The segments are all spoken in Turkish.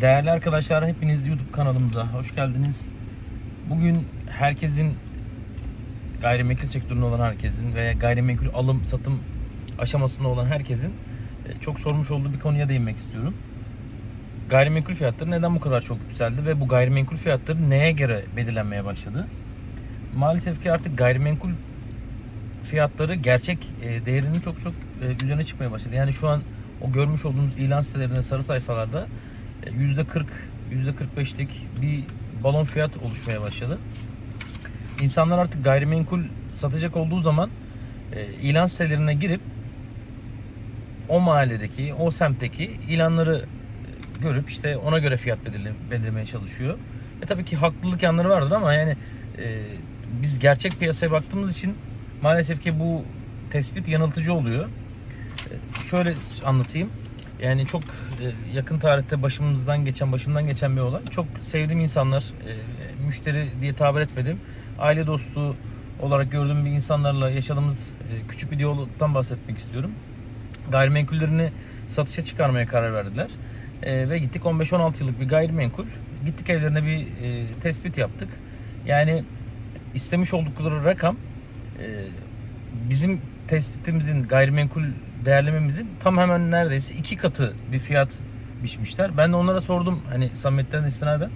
Değerli arkadaşlar hepiniz YouTube kanalımıza hoş geldiniz. Bugün herkesin gayrimenkul sektöründe olan herkesin veya gayrimenkul alım satım aşamasında olan herkesin e, çok sormuş olduğu bir konuya değinmek istiyorum. Gayrimenkul fiyatları neden bu kadar çok yükseldi ve bu gayrimenkul fiyatları neye göre belirlenmeye başladı? Maalesef ki artık gayrimenkul fiyatları gerçek e, değerinin çok çok e, üzerine çıkmaya başladı. Yani şu an o görmüş olduğunuz ilan sitelerinde sarı sayfalarda %40, %45'lik bir balon fiyat oluşmaya başladı. İnsanlar artık gayrimenkul satacak olduğu zaman e, ilan sitelerine girip o mahalledeki, o semtteki ilanları e, görüp işte ona göre fiyat belirle, belirlemeye çalışıyor. E tabii ki haklılık yanları vardır ama yani e, biz gerçek piyasaya baktığımız için maalesef ki bu tespit yanıltıcı oluyor. E, şöyle anlatayım. Yani çok e, yakın tarihte başımızdan geçen, başımdan geçen bir olay. Çok sevdiğim insanlar, e, müşteri diye tabir etmedim. Aile dostu olarak gördüğüm bir insanlarla yaşadığımız e, küçük bir diyalogdan bahsetmek istiyorum. Gayrimenkullerini satışa çıkarmaya karar verdiler. Ve gittik 15-16 yıllık bir gayrimenkul. Gittik evlerine bir tespit yaptık. Yani istemiş oldukları rakam bizim tespitimizin gayrimenkul değerlememizin tam hemen neredeyse iki katı bir fiyat biçmişler. Ben de onlara sordum hani samimiyetten istinaden.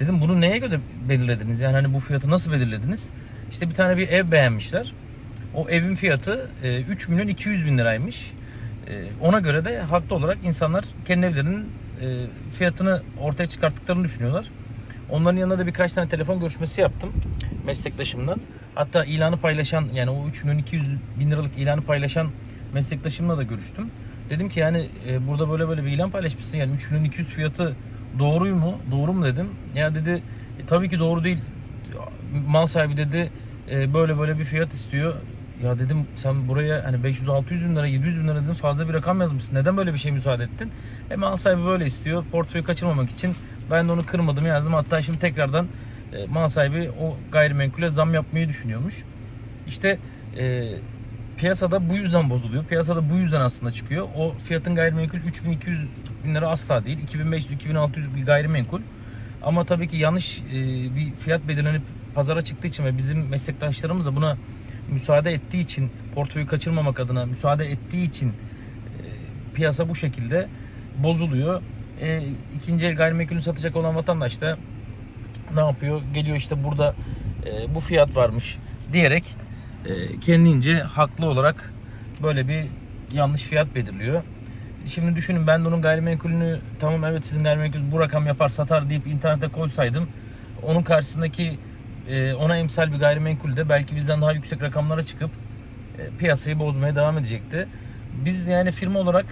Dedim bunu neye göre belirlediniz? Yani hani bu fiyatı nasıl belirlediniz? İşte bir tane bir ev beğenmişler. O evin fiyatı e, 3 milyon 200 bin liraymış. E, Ona göre de haklı olarak insanlar kendi evlerinin e, fiyatını ortaya çıkarttıklarını düşünüyorlar. Onların yanında da birkaç tane telefon görüşmesi yaptım meslektaşımdan. Hatta ilanı paylaşan yani o 3 milyon 200 bin liralık ilanı paylaşan meslektaşımla da görüştüm. Dedim ki yani e, burada böyle böyle bir ilan paylaşmışsın yani 3 milyon 200 fiyatı doğruyu mu? Doğru mu dedim. Ya dedi "E, tabii ki doğru değil. Mal sahibi dedi "E, böyle böyle bir fiyat istiyor. Ya dedim sen buraya hani 500-600 bin lira 700 bin lira dedim fazla bir rakam yazmışsın. Neden böyle bir şey müsaade ettin? E mal sahibi böyle istiyor. Portföyü kaçırmamak için ben de onu kırmadım yazdım. Hatta şimdi tekrardan e, mal sahibi o gayrimenkule zam yapmayı düşünüyormuş. İşte e, piyasada bu yüzden bozuluyor. Piyasada bu yüzden aslında çıkıyor. O fiyatın gayrimenkul 3200 bin lira asla değil. 2500-2600 bir gayrimenkul. Ama tabii ki yanlış e, bir fiyat belirlenip pazara çıktığı için ve bizim meslektaşlarımız da buna müsaade ettiği için portföyü kaçırmamak adına müsaade ettiği için e, piyasa bu şekilde bozuluyor. E, ikinci el gayrimenkulü satacak olan vatandaş da ne yapıyor? Geliyor işte burada e, bu fiyat varmış diyerek kendince haklı olarak böyle bir yanlış fiyat belirliyor. Şimdi düşünün ben de onun gayrimenkulünü tamam evet sizin gayrimenkul bu rakam yapar satar deyip internete koysaydım onun karşısındaki e, ona emsal bir gayrimenkul de belki bizden daha yüksek rakamlara çıkıp e, piyasayı bozmaya devam edecekti. Biz yani firma olarak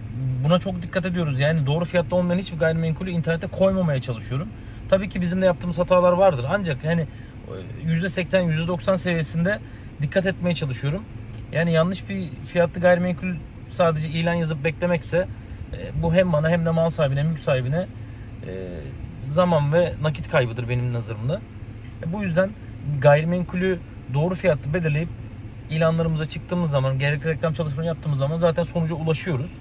buna çok dikkat ediyoruz. Yani doğru fiyatta olmayan hiçbir gayrimenkulü internete koymamaya çalışıyorum. Tabii ki bizim de yaptığımız hatalar vardır. Ancak hani %80, %90 seviyesinde dikkat etmeye çalışıyorum. Yani yanlış bir fiyatlı gayrimenkul sadece ilan yazıp beklemekse e, bu hem bana hem de mal sahibine, mülk sahibine e, zaman ve nakit kaybıdır benim nazarımda. E, bu yüzden gayrimenkulü doğru fiyatlı belirleyip ilanlarımıza çıktığımız zaman, gerekli reklam çalışmalarını yaptığımız zaman zaten sonuca ulaşıyoruz.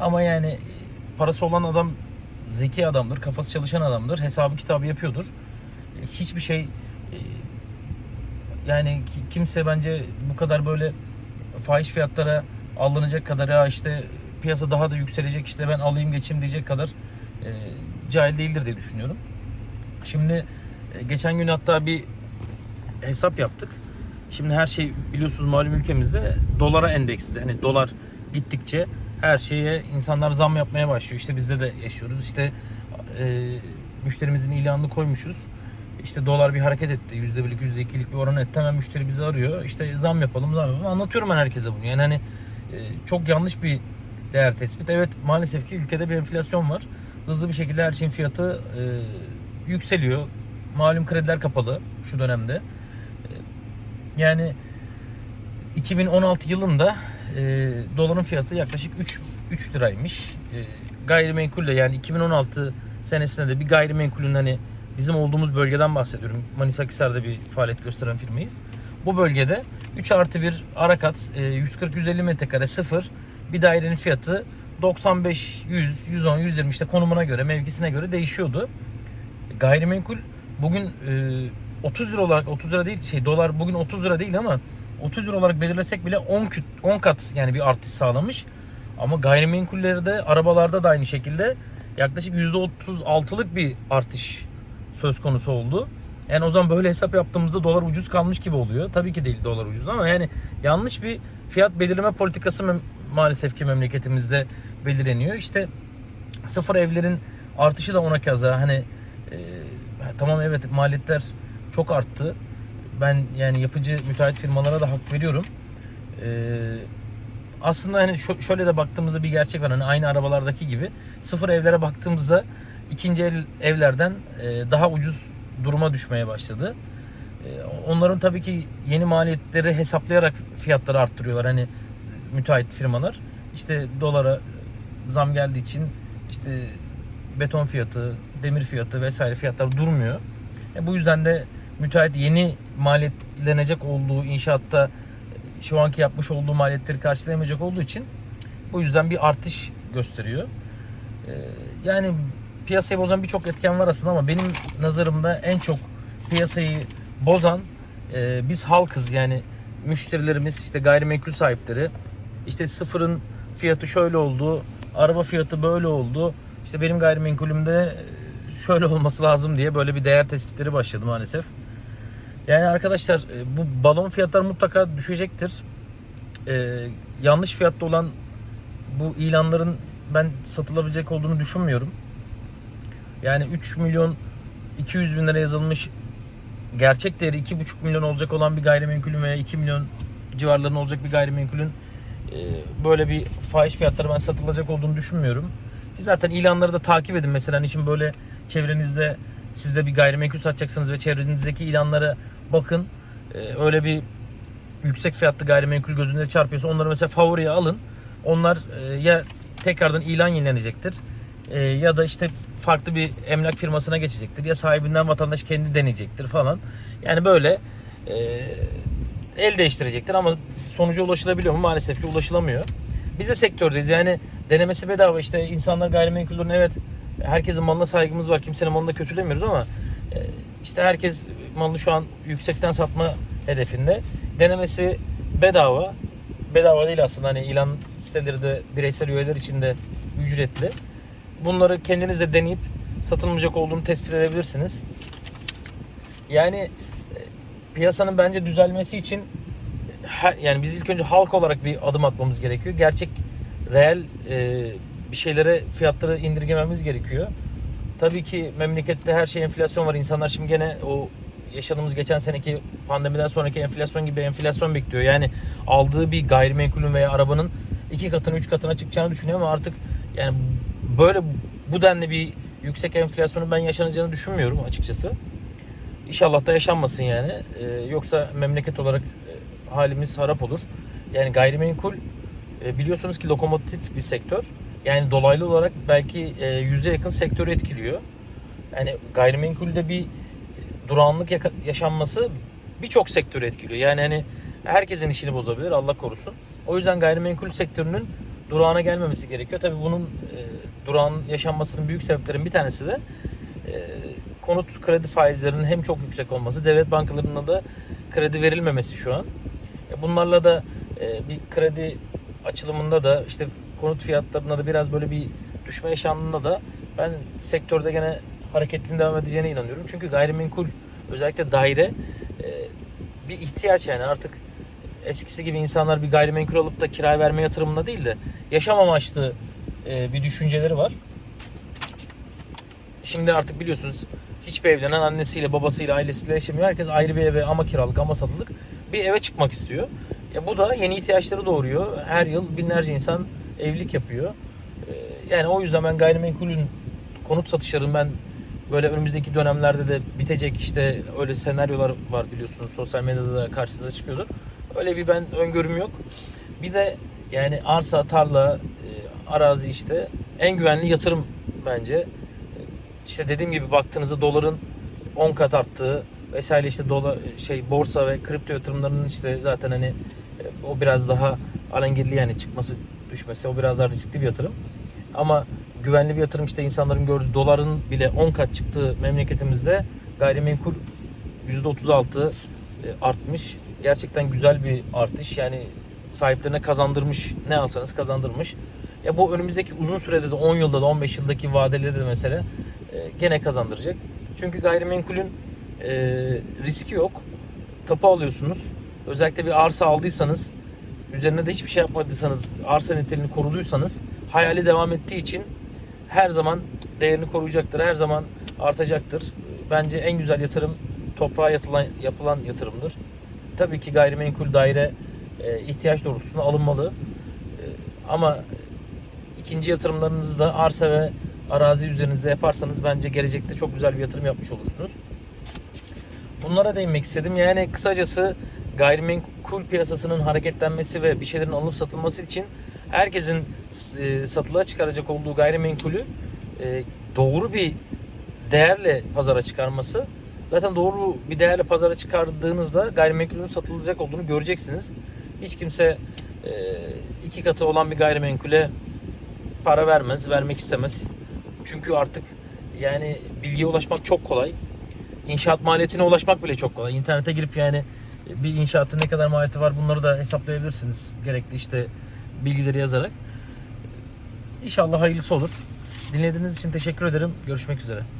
Ama yani parası olan adam zeki adamdır, kafası çalışan adamdır, hesabı kitabı yapıyordur. Hiçbir şey yani ki- kimse bence bu kadar böyle fahiş fiyatlara alınacak kadar ya işte piyasa daha da yükselecek işte ben alayım geçeyim diyecek kadar e, cahil değildir diye düşünüyorum. Şimdi e, geçen gün hatta bir hesap yaptık. Şimdi her şey biliyorsunuz malum ülkemizde dolara endeksli. Hani dolar gittikçe her şeye insanlar zam yapmaya başlıyor. İşte bizde de yaşıyoruz. İşte e, müşterimizin ilanını koymuşuz. İşte dolar bir hareket etti. %1'lik %2'lik bir oran etti. Hemen müşteri bizi arıyor. İşte zam yapalım zam yapalım. Anlatıyorum ben herkese bunu. Yani hani e, çok yanlış bir değer tespit. Evet maalesef ki ülkede bir enflasyon var. Hızlı bir şekilde her şeyin fiyatı e, yükseliyor. Malum krediler kapalı şu dönemde. E, yani 2016 yılında e, doların fiyatı yaklaşık 3 3 liraymış. E, gayrimenkulle yani 2016 senesinde de bir gayrimenkulün hani bizim olduğumuz bölgeden bahsediyorum. Manisa Akhisar'da bir faaliyet gösteren firmayız. Bu bölgede 3 artı 1 arakat e, 140-150 metrekare sıfır bir dairenin fiyatı 95, 100, 110, 120 işte konumuna göre, mevkisine göre değişiyordu. Gayrimenkul bugün e, 30 lira olarak 30 lira değil şey dolar bugün 30 lira değil ama 30 lira olarak belirlesek bile 10 küt, 10 kat yani bir artış sağlamış. Ama gayrimenkullerde arabalarda da aynı şekilde yaklaşık %36'lık bir artış söz konusu oldu. Yani o zaman böyle hesap yaptığımızda dolar ucuz kalmış gibi oluyor. Tabii ki değil dolar ucuz ama yani yanlış bir fiyat belirleme politikası maalesef ki memleketimizde belirleniyor. İşte sıfır evlerin artışı da ona kaza. Hani e, tamam evet maliyetler çok arttı. Ben yani yapıcı müteahhit firmalara da hak veriyorum. E, aslında hani şö- şöyle de baktığımızda bir gerçek var. Hani aynı arabalardaki gibi sıfır evlere baktığımızda ikinci el evlerden e, daha ucuz duruma düşmeye başladı. E, onların tabii ki yeni maliyetleri hesaplayarak fiyatları arttırıyorlar. Hani müteahhit firmalar işte dolara zam geldiği için işte beton fiyatı, demir fiyatı vesaire fiyatlar durmuyor. E, bu yüzden de müteahhit yeni maliyetlenecek olduğu inşaatta şu anki yapmış olduğu maliyetleri karşılayamayacak olduğu için bu yüzden bir artış gösteriyor. E, yani piyasayı bozan birçok etken var aslında ama benim nazarımda en çok piyasayı bozan e, biz halkız yani müşterilerimiz işte gayrimenkul sahipleri işte sıfırın fiyatı şöyle oldu araba fiyatı böyle oldu işte benim gayrimenkulümde e, şöyle olması lazım diye böyle bir değer tespitleri başladı maalesef. Yani arkadaşlar e, bu balon fiyatlar mutlaka düşecektir. E, yanlış fiyatta olan bu ilanların ben satılabilecek olduğunu düşünmüyorum. Yani 3 milyon 200 bin lira yazılmış gerçek değeri 2,5 milyon olacak olan bir gayrimenkulün veya 2 milyon civarlarında olacak bir gayrimenkulün e, böyle bir fahiş fiyatları ben satılacak olduğunu düşünmüyorum. Ki zaten ilanları da takip edin. Mesela hani şimdi böyle çevrenizde siz de bir gayrimenkul satacaksınız ve çevrenizdeki ilanlara bakın. E, öyle bir yüksek fiyatlı gayrimenkul gözünüze çarpıyorsa onları mesela favoriye alın. Onlar e, ya tekrardan ilan yenilenecektir e, ya da işte farklı bir emlak firmasına geçecektir ya sahibinden vatandaş kendi deneyecektir falan. Yani böyle e, el değiştirecektir ama sonuca ulaşılabiliyor mu? Maalesef ki ulaşılamıyor. Biz de sektördeyiz yani denemesi bedava işte insanlar gayrimenkullerin evet herkesin malına saygımız var kimsenin malını kötülemiyoruz ama e, işte herkes malını şu an yüksekten satma hedefinde. Denemesi bedava. Bedava değil aslında hani ilan siteleri de bireysel üyeler için de ücretli. Bunları kendiniz de deneyip satılmayacak olduğunu tespit edebilirsiniz. Yani e, piyasanın bence düzelmesi için yani biz ilk önce halk olarak bir adım atmamız gerekiyor. Gerçek reel e, bir şeylere fiyatları indirgememiz gerekiyor. Tabii ki memlekette her şey enflasyon var. İnsanlar şimdi gene o yaşadığımız geçen seneki pandemiden sonraki enflasyon gibi enflasyon bekliyor. Yani aldığı bir gayrimenkulün veya arabanın iki katına üç katına çıkacağını düşünüyor ama artık yani böyle bu denli bir yüksek enflasyonun ben yaşanacağını düşünmüyorum açıkçası. İnşallah da yaşanmasın yani. Ee, yoksa memleket olarak e, halimiz harap olur. Yani gayrimenkul e, biliyorsunuz ki lokomotif bir sektör. Yani dolaylı olarak belki e, yüze yakın sektörü etkiliyor. Yani gayrimenkulde bir durağanlık yaka- yaşanması birçok sektörü etkiliyor. Yani hani herkesin işini bozabilir Allah korusun. O yüzden gayrimenkul sektörünün durağına gelmemesi gerekiyor. Tabii bunun e, durağın yaşanmasının büyük sebeplerin bir tanesi de e, konut kredi faizlerinin hem çok yüksek olması, devlet bankalarına da kredi verilmemesi şu an. E, bunlarla da e, bir kredi açılımında da işte konut fiyatlarında da biraz böyle bir düşme yaşandığında da ben sektörde gene hareketli devam edeceğine inanıyorum. Çünkü gayrimenkul özellikle daire e, bir ihtiyaç yani artık eskisi gibi insanlar bir gayrimenkul alıp da kiraya verme yatırımında değil de yaşam amaçlı e, bir düşünceleri var. Şimdi artık biliyorsunuz hiçbir evlenen annesiyle babasıyla ailesiyle yaşamıyor. Herkes ayrı bir eve ama kiralık ama satılık bir eve çıkmak istiyor. E, bu da yeni ihtiyaçları doğuruyor. Her yıl binlerce insan evlilik yapıyor. E, yani o yüzden ben gayrimenkulün konut satışlarının ben böyle önümüzdeki dönemlerde de bitecek işte öyle senaryolar var biliyorsunuz sosyal medyada da karşınıza çıkıyordur. Öyle bir ben öngörüm yok. Bir de yani arsa, tarla, arazi işte en güvenli yatırım bence. İşte dediğim gibi baktığınızda doların 10 kat arttığı vesaire işte dolar şey borsa ve kripto yatırımlarının işte zaten hani e, o biraz daha alengirli yani çıkması düşmesi o biraz daha riskli bir yatırım. Ama güvenli bir yatırım işte insanların gördüğü doların bile 10 kat çıktığı memleketimizde gayrimenkul %36 e, artmış. Gerçekten güzel bir artış. Yani sahiplerine kazandırmış. Ne alsanız kazandırmış. Ya bu önümüzdeki uzun sürede de 10 yılda da 15 yıldaki vadeleri de mesela e, gene kazandıracak. Çünkü gayrimenkulün e, riski yok. Tapu alıyorsunuz. Özellikle bir arsa aldıysanız üzerine de hiçbir şey yapmadıysanız arsa niteliğini koruduysanız hayali devam ettiği için her zaman değerini koruyacaktır. Her zaman artacaktır. Bence en güzel yatırım toprağa yatılan, yapılan yatırımdır. Tabii ki gayrimenkul daire e, ihtiyaç doğrultusunda alınmalı. E, ama ikinci yatırımlarınızı da arsa ve arazi üzerinize yaparsanız bence gelecekte çok güzel bir yatırım yapmış olursunuz. Bunlara değinmek istedim. Yani kısacası gayrimenkul piyasasının hareketlenmesi ve bir şeylerin alınıp satılması için herkesin e, satılığa çıkaracak olduğu gayrimenkulü e, doğru bir değerle pazara çıkarması. Zaten doğru bir değerle pazara çıkardığınızda gayrimenkulün satılacak olduğunu göreceksiniz. Hiç kimse e, iki katı olan bir gayrimenkule para vermez, vermek istemez. Çünkü artık yani bilgiye ulaşmak çok kolay. İnşaat maliyetine ulaşmak bile çok kolay. İnternete girip yani bir inşaatın ne kadar maliyeti var bunları da hesaplayabilirsiniz. Gerekli işte bilgileri yazarak. İnşallah hayırlısı olur. Dinlediğiniz için teşekkür ederim. Görüşmek üzere.